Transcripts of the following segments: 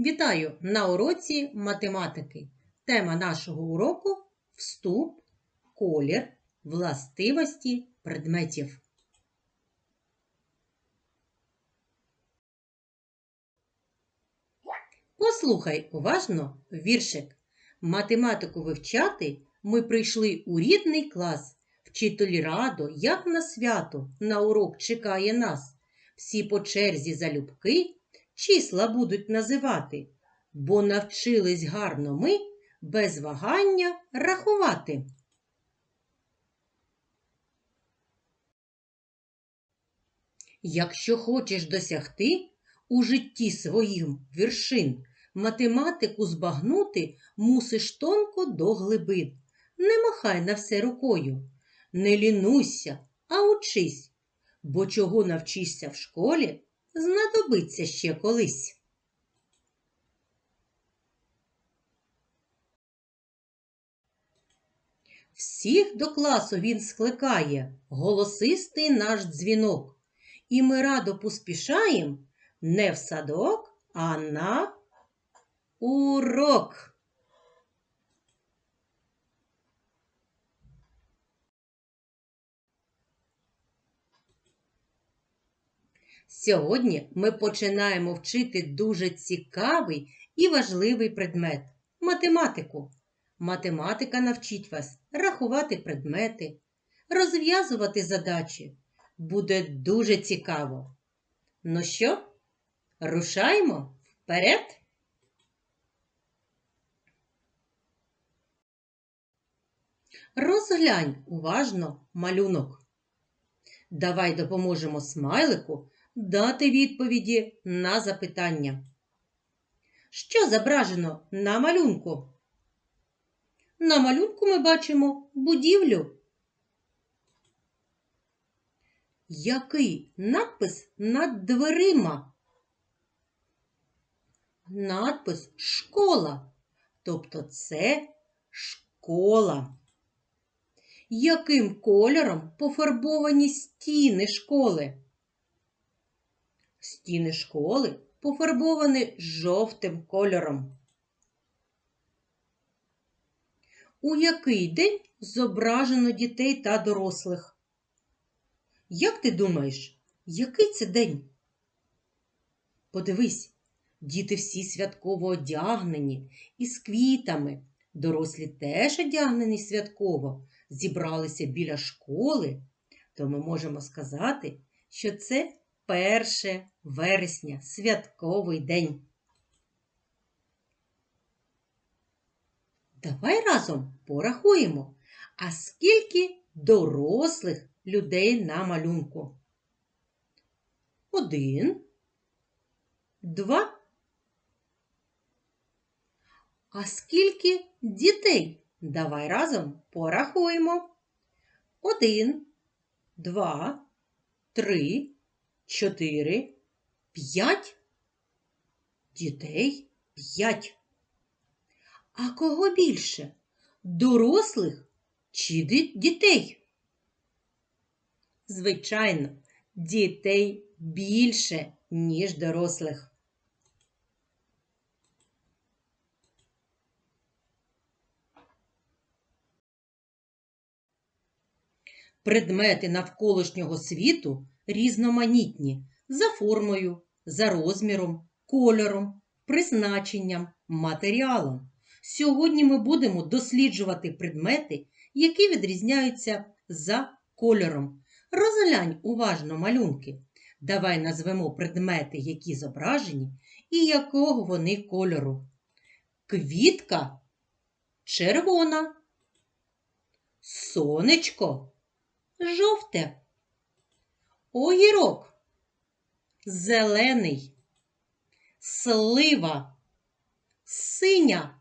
Вітаю на уроці математики. Тема нашого уроку вступ, колір, властивості предметів. Послухай уважно віршик. Математику вивчати ми прийшли у рідний клас. Вчитель радо, як на свято, на урок чекає нас. Всі по черзі залюбки числа будуть називати, бо навчились гарно ми без вагання рахувати. Якщо хочеш досягти у житті своїм вершин, математику збагнути мусиш тонко до глибин. Не махай на все рукою, не лінуйся, а учись, бо чого навчишся в школі, знадобиться ще колись. Всіх до класу він скликає, голосистий наш дзвінок, і ми радо поспішаєм не в садок, а на урок. Сьогодні ми починаємо вчити дуже цікавий і важливий предмет математику. Математика навчить вас рахувати предмети, розв'язувати задачі. Буде дуже цікаво. Ну що, рушаємо вперед? Розглянь уважно малюнок. Давай допоможемо смайлику дати відповіді на запитання. Що зображено на малюнку? На малюнку ми бачимо будівлю. Який надпис над дверима? Надпис школа. Тобто це школа. Яким кольором пофарбовані стіни школи? Стіни школи пофарбовані жовтим кольором. У який день зображено дітей та дорослих? Як ти думаєш, який це день? Подивись, діти всі святково одягнені із квітами. Дорослі теж одягнені святково, зібралися біля школи, то ми можемо сказати, що це 1 вересня, святковий день. Давай разом порахуємо, а скільки дорослих людей на малюнку? Один, два. А скільки дітей? Давай разом порахуємо. Один, два, три, чотири, п'ять. Дітей п'ять. А кого більше? Дорослих чи дітей? Звичайно, дітей більше, ніж дорослих. Предмети навколишнього світу різноманітні за формою, за розміром, кольором, призначенням, матеріалом. Сьогодні ми будемо досліджувати предмети, які відрізняються за кольором. Розглянь уважно малюнки. Давай назвемо предмети, які зображені, і якого вони кольору. Квітка червона, сонечко жовте, огірок. Зелений, слива, синя.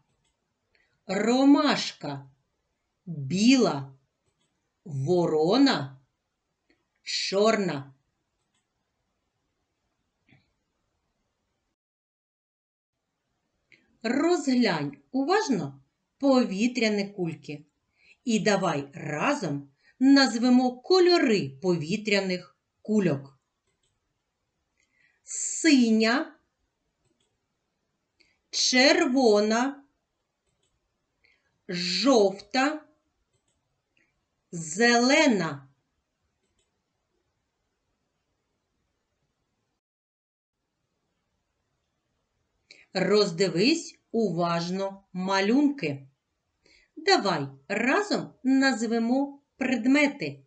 Ромашка, біла, ворона, чорна. Розглянь уважно повітряні кульки. І давай разом назвемо кольори повітряних кульок. Синя, червона, жовта, зелена. Роздивись уважно малюнки. Давай разом назвемо предмети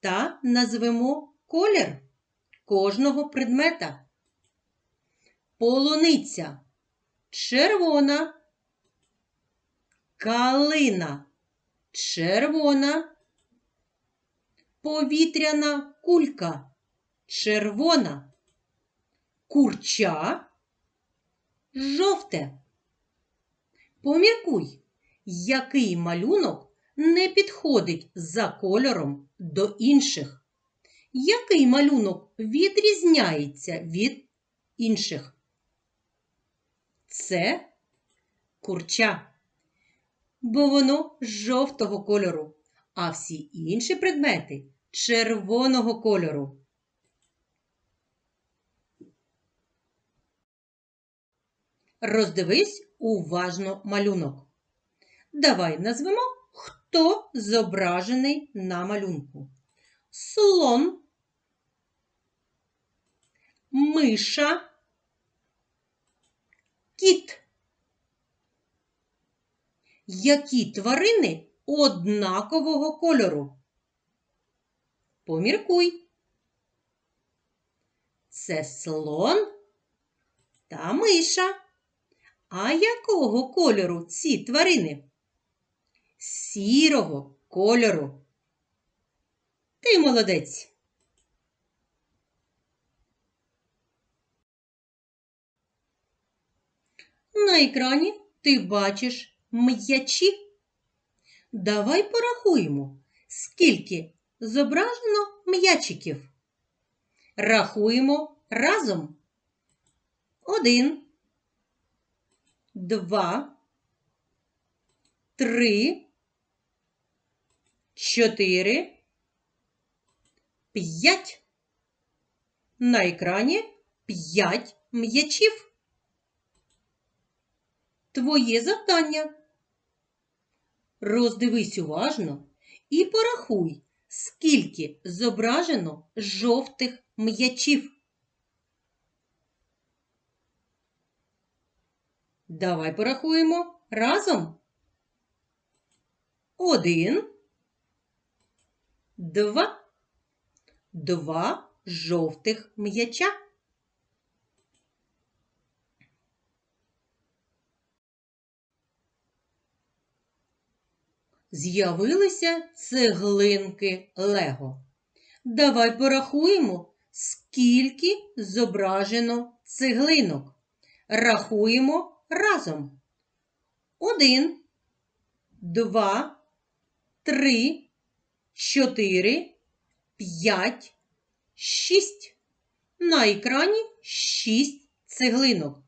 та назвемо колір кожного предмета. Полуниця червона, калина червона, повітряна кулька червона, курча жовте. Поміркуй, який малюнок не підходить за кольором до інших. Який малюнок відрізняється від інших? Це курча, бо воно жовтого кольору, а всі інші предмети червоного кольору. Роздивись уважно малюнок. Давай назвемо, хто зображений на малюнку. Слон, миша, кіт. Які тварини однакового кольору? Поміркуй. Це слон та миша. А якого кольору ці тварини? Сірого кольору. Ти молодець. На екрані ти бачиш м'ячі. Давай порахуємо, скільки зображено м'ячиків. Рахуємо разом. Один два, три, чотири, п'ять. На екрані п'ять м'ячів. Твоє завдання. Роздивись уважно і порахуй, скільки зображено жовтих м'ячів. Давай порахуємо разом. Один, два, два жовтих м'яча. З'явилися цеглинки Лего. Давай порахуємо, скільки зображено цеглинок. Рахуємо разом. Один, два, три, чотири, п'ять, шість. На екрані шість цеглинок.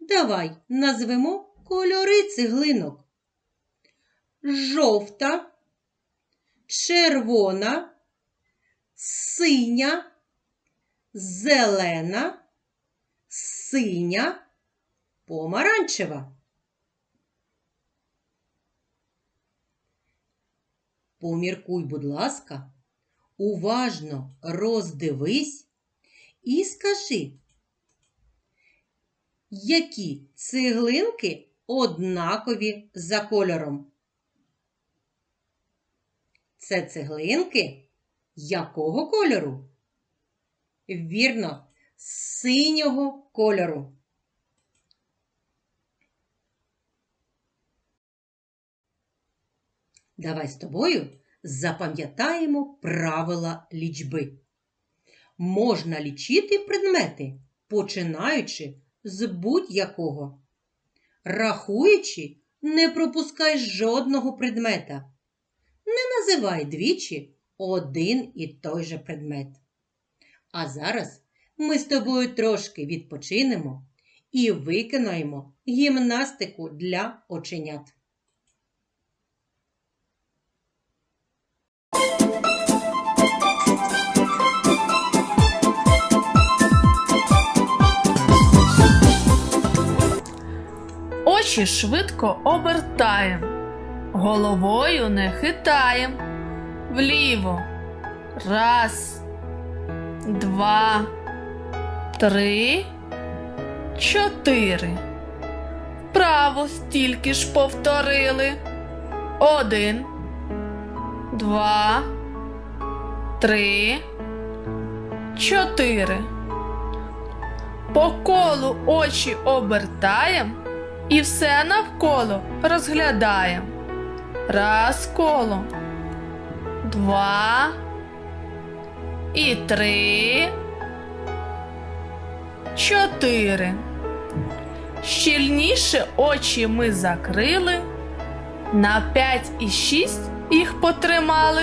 Давай назвемо кольори цеглинок. Жовта, червона, синя, зелена, синя, помаранчева. Поміркуй, будь ласка, уважно роздивись і скажи, які цеглинки однакові за кольором. Це цеглинки якого кольору? Вірно, синього кольору. Давай з тобою запам'ятаємо правила лічби. Можна лічити предмети, починаючи з будь-якого. Рахуючи, не пропускай жодного предмета. Не називай двічі один і той же предмет. А зараз ми з тобою трошки відпочинемо і виконаємо гімнастику для оченят. Очі швидко обертаєм, головою не хитаєм. Вліво. Раз, два, три, чотири. Вправо стільки ж повторили. Один, два, три, чотири. По колу очі обертаєм і все навколо розглядаєм. Раз коло, два і три, чотири. Щільніше очі ми закрили, на п'ять і шість їх потримали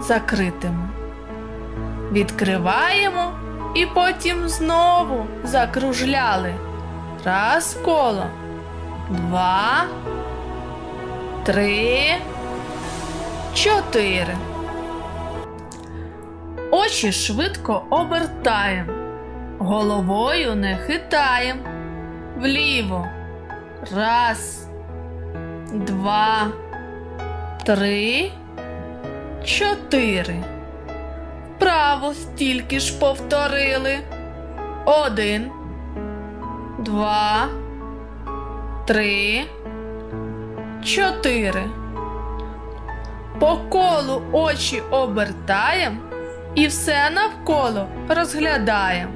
закритими. Відкриваємо і потім знову закружляли. Раз коло, два, три, чотири. Очі швидко обертаєм, головою не хитаєм. Вліво. Раз, два, три, чотири. Вправо стільки ж повторили. Один, два, три, чотири. По колу очі обертаєм і все навколо розглядаєм.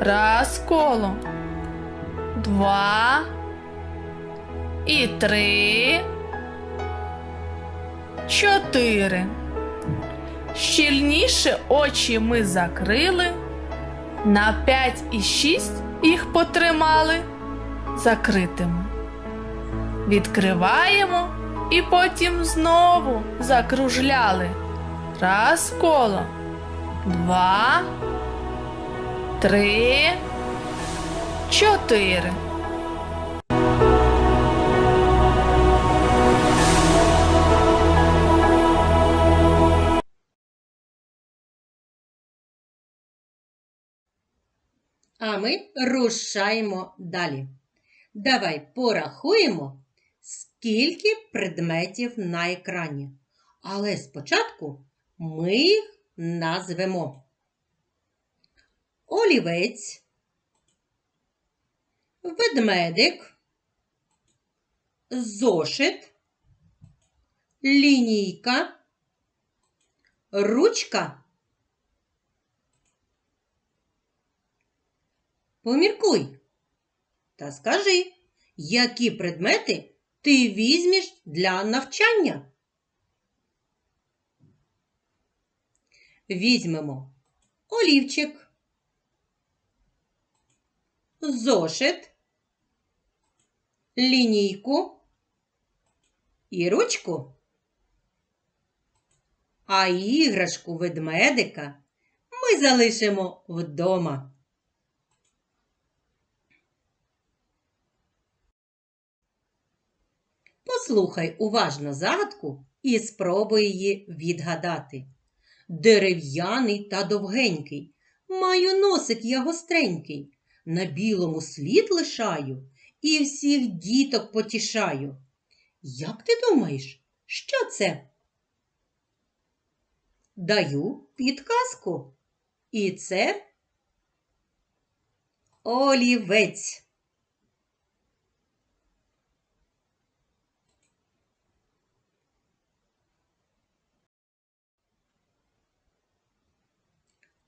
Раз коло, два і три, чотири. Щільніше очі ми закрили, на п'ять і шість їх потримали закритими. Відкриваємо і потім знову закружляли. Раз коло, два, три, чотири. А ми рушаємо далі. Давай порахуємо, скільки предметів на екрані. Але спочатку ми їх назвемо. Олівець, ведмедик, зошит, лінійка, ручка. Поміркуй та скажи, які предмети ти візьмеш для навчання. Візьмемо олівчик, зошит, лінійку і ручку. А іграшку ведмедика ми залишимо вдома. Послухай уважно загадку і спробуй її відгадати. Дерев'яний та довгенький, маю носик я гостренький, на білому слід лишаю і всіх діток потішаю. Як ти думаєш, що це? Даю підказку. І це олівець.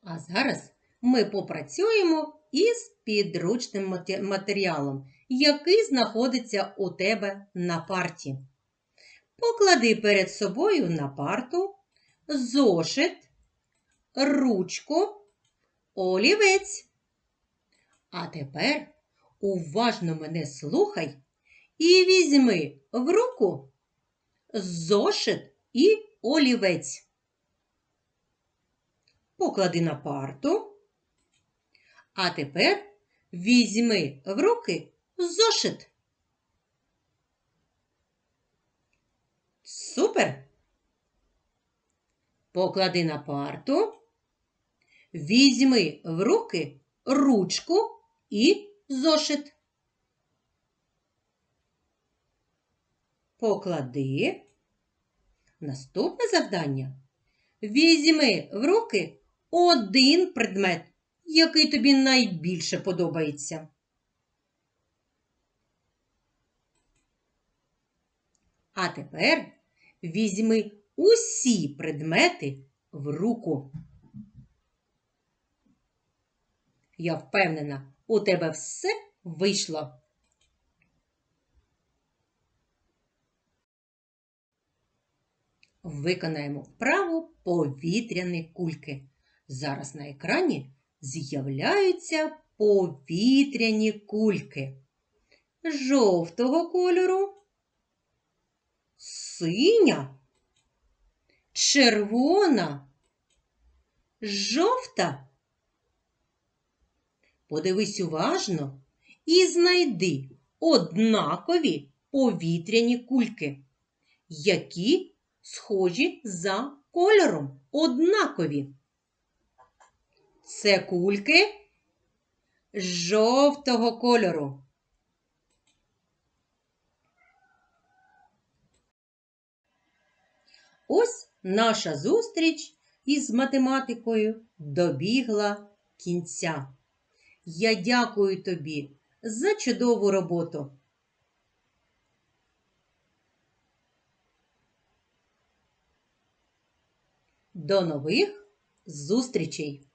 А зараз ми попрацюємо із підручним матеріалом, який знаходиться у тебе на парті. Поклади перед собою на парту зошит, ручку, олівець. А тепер уважно мене слухай і візьми в руку зошит і олівець поклади на парту. А тепер візьми в руки зошит. Супер. Поклади на парту. Візьми в руки ручку і зошит. поклади. Наступне завдання. Візьми в руки один предмет, який тобі найбільше подобається. А тепер візьми усі предмети в руку. Я впевнена, у тебе все вийшло. Виконаємо вправу повітряні кульки. Зараз на екрані з'являються повітряні кульки жовтого кольору, синя, червона, жовта. Подивись уважно і знайди однакові повітряні кульки, які схожі за кольором однакові. Це кульки жовтого кольору. Ось наша зустріч із математикою добігла кінця. Я дякую тобі за чудову роботу. До нових зустрічей!